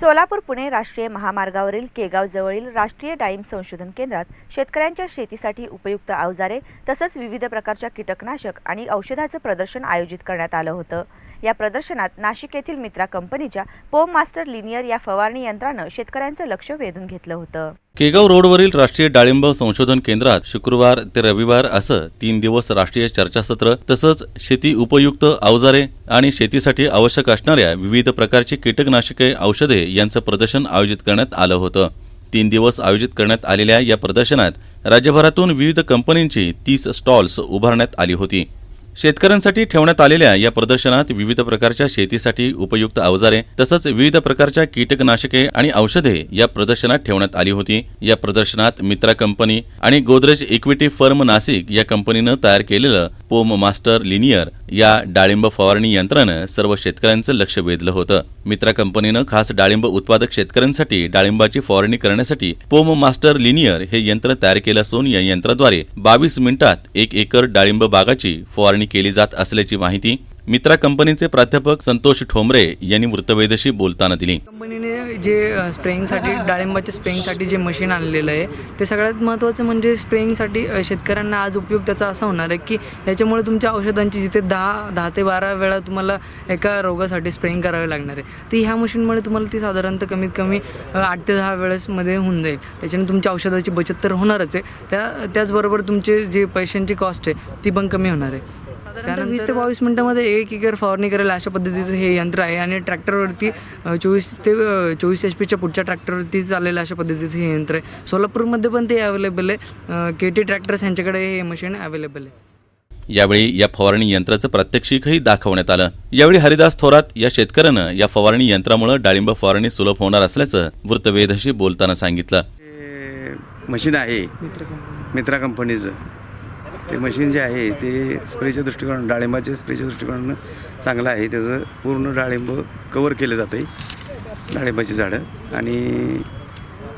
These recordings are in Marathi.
सोलापूर पुणे राष्ट्रीय महामार्गावरील केगाव जवळील राष्ट्रीय डाळिंब संशोधन केंद्रात शेतकऱ्यांच्या शेतीसाठी उपयुक्त अवजारे तसंच विविध प्रकारच्या कीटकनाशक आणि औषधाचं प्रदर्शन आयोजित करण्यात आलं होतं. या प्रदर्शनात नाशिक येथील मित्रा कंपनीच्या पोम मास्टर लिनियर या फवारणी यंत्रानं शेतकऱ्यांचं लक्ष वेधून घेतलं होतं. केगाव रोडवरील राष्ट्रीय डाळिंब संशोधन केंद्रात शुक्रवार ते रविवार असं तीन दिवस राष्ट्रीय चर्चासत्र तसंच शेती उपयुक्त अवजारे आणि शेतीसाठी आवश्यक असणाऱ्या विविध प्रकारची कीटकनाशके औषधे यांचं प्रदर्शन आयोजित करण्यात आलं होतं. तीन दिवस आयोजित करण्यात आलेल्या या प्रदर्शनात राज्यभरातून विविध कंपनींची तीस स्टॉल्स उभारण्यात आली होती. शेतकऱ्यांसाठी ठेवण्यात आलेल्या या प्रदर्शनात विविध प्रकारच्या शेतीसाठी उपयुक्त अवजारे तसंच विविध प्रकारच्या कीटकनाशके आणि औषधे या प्रदर्शनात ठेवण्यात आली होती. या प्रदर्शनात मित्रा कंपनी आणि गोदरेज इक्विटी फर्म नाशिक या कंपनीनं तयार केलेलं पोम मास्टर लिनियर या डाळिंब फवारणी यंत्रानं सर्व शेतकऱ्यांचं लक्ष वेधलं होतं. मित्रा कंपनीनं खास डाळिंब उत्पादक शेतकऱ्यांसाठी डाळिंबाची फवारणी करण्यासाठी पोम मास्टर लिनियर हे यंत्र तयार केलं असून या यंत्राद्वारे बावीस मिनिटात एक एकर डाळिंब बागाची फवारणी केली जात असल्याची माहिती मित्रा कंपनीचे प्राध्यापक संतोष ठोंबरे यांनी वृत्तवेदशी बोलताना दिली. कंपनीने जे स्प्रेईंगसाठी स्प्रेइंगसाठी डाळिंबाच्या स्प्रेईंगसाठी जे मशीन आणलेलं आहे ते सगळ्यात महत्त्वाचं म्हणजे स्प्रेइंगसाठी शेतकऱ्यांना आज उपयोग त्याचा असा होणार आहे की याच्यामुळे तुमच्या औषधांची जिथे दहा दहा ते बारा वेळा तुम्हाला एका रोगासाठी स्प्रेइंग करावे लागणार आहे ती ह्या मशीनमुळे तुम्हाला ती साधारणतः कमीत कमी आठ ते दहा वेळेसमध्ये होऊन जाईल. त्याच्याने तुमच्या औषधाची बचत तर होणारच आहे. त्या त्याचबरोबर तुमचे जे पैशांची कॉस्ट आहे ती पण कमी होणार आहे. त्यानंतर वीस ते बावीस मिनिटामध्ये एक एकर फवारणी करेल अशा पद्धतीचं हे यंत्र आहे आणि ट्रॅक्टरवरती चोवीस ते चोवीस एच पीच्या पुढच्या ट्रॅक्टरवरती चाललेलं अशा पद्धतीचं हे यंत्र आहे. सोलापूरमध्ये पण ते अवेलेबल आहे. के टी ट्रॅक्टर्स यांच्याकडे हे मशीन अवेलेबल आहे. यावेळी या फवारणी यंत्राचं प्रात्यक्षिकही दाखवण्यात आलं. यावेळी हरिदास थोरात या शेतकऱ्यानं या फवारणी यंत्रामुळे डाळिंब फवारणी सुलभ होणार असल्याचं वृत्तवेदशी बोलताना सांगितलं. मशीन आहे मित्रा कंपनीचं ते मशीन जे आहे ते स्प्रेच्या दृष्टिकोन डाळिंबाच्या स्प्रेच्या दृष्टिकोनानं चांगलं आहे. त्याचं पूर्ण डाळिंब कवर केलं जातं आहे डाळिंबाची झाडं. आणि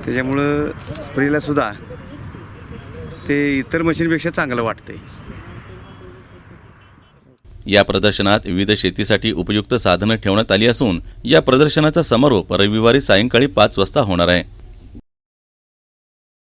त्याच्यामुळं स्प्रेलासुद्धा ते इतर मशीनपेक्षा चांगलं वाटतंय. या प्रदर्शनात विविध शेतीसाठी उपयुक्त साधनं ठेवण्यात आली असून या प्रदर्शनाचा समारोप रविवारी सायंकाळी पाच वाजता होणार आहे.